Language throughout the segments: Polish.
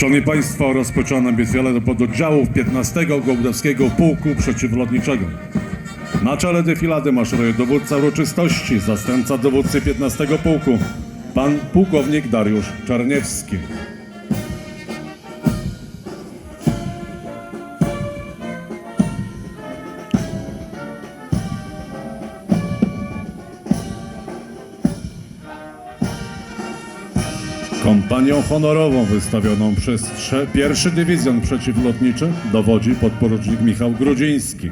Szanowni Państwo, rozpoczynamy bitwę do pododdziałów 15 Gołdowskiego Pułku Przeciwlotniczego. Na czele defilady maszeruje dowódca uroczystości, zastępca dowódcy 15 Pułku, pan pułkownik Dariusz Czarniewski. Kompanią honorową wystawioną przez pierwszy dywizjon przeciwlotniczy dowodzi podporucznik Michał Grudziński.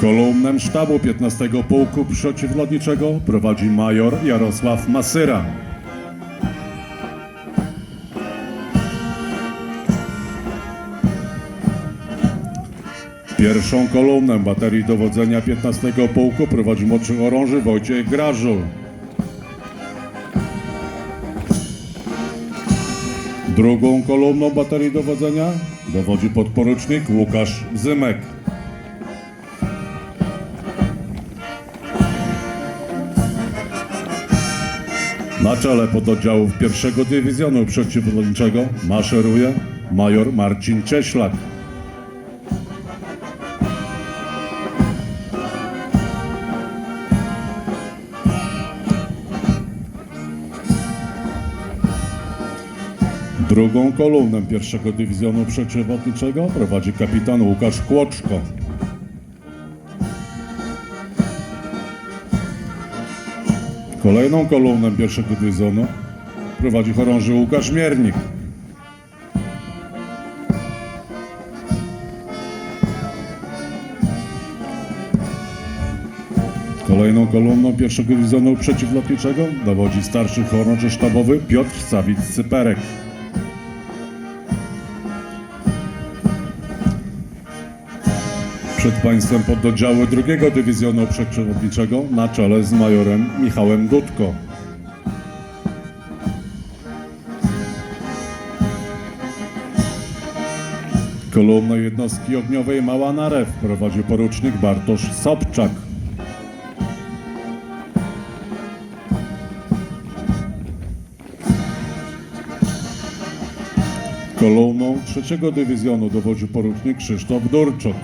Kolumnem sztabu 15 Pułku Przeciwlotniczego prowadzi major Jarosław Masyra. Pierwszą kolumnę baterii dowodzenia 15 Pułku prowadzi młodszy orąży Wojciech Grażul. Drugą kolumną baterii dowodzenia dowodzi podporucznik Łukasz Zymek. Na czele pododdziałów pierwszego dywizjonu przeciwlotniczego maszeruje major Marcin Cieślak. Drugą kolumnę pierwszego dywizjonu przeciwlotniczego prowadzi kapitan Łukasz Kłoczko. Kolejną kolumnę pierwszego dywizjonu prowadzi chorąży Łukasz Miernik. Kolejną kolumną pierwszego dywizjonu przeciwlotniczego dowodzi starszy chorąży sztabowy Piotr Sawicz-Cyperek. Przed Państwem pododdziały drugiego dywizjonu przeciwlotniczego na czele z majorem Michałem Dudko. Kolumnę jednostki ogniowej Mała Narew prowadzi porucznik Bartosz Sobczak. Kolumną trzeciego dywizjonu dowodzi porucznik Krzysztof Durczok.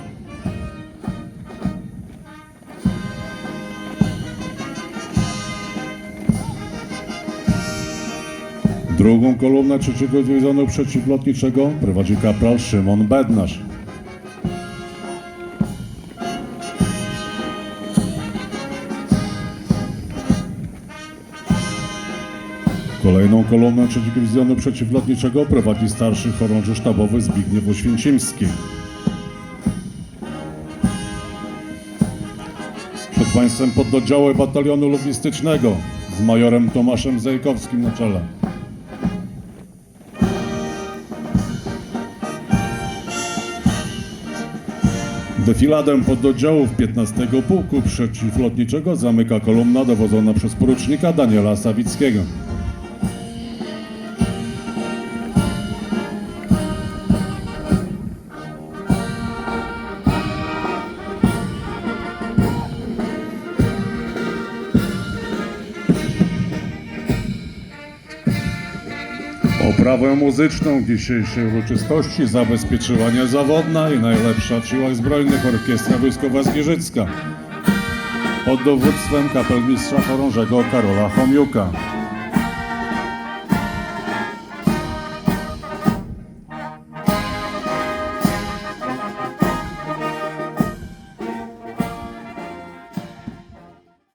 Drugą kolumnę trzeciego dywizjonu przeciwlotniczego prowadzi kapral Szymon Bednarz. Kolejną kolumnę trzeciego dywizjonu przeciwlotniczego prowadzi starszy chorąży sztabowy Zbigniew Oświęcimski. Przed Państwem pododdziały batalionu logistycznego z majorem Tomaszem Zajkowskim na czele. Defiladę pododdziałów 15 Pułku Przeciwlotniczego zamyka kolumna dowodzona przez porucznika Daniela Sawickiego. Oprawę muzyczną dzisiejszej uroczystości zabezpieczyła niezawodna i najlepsza w siłach zbrojnych Orkiestra Wojskowa Zgierzycka pod dowództwem kapelmistrza chorążego Karola Chomiuka.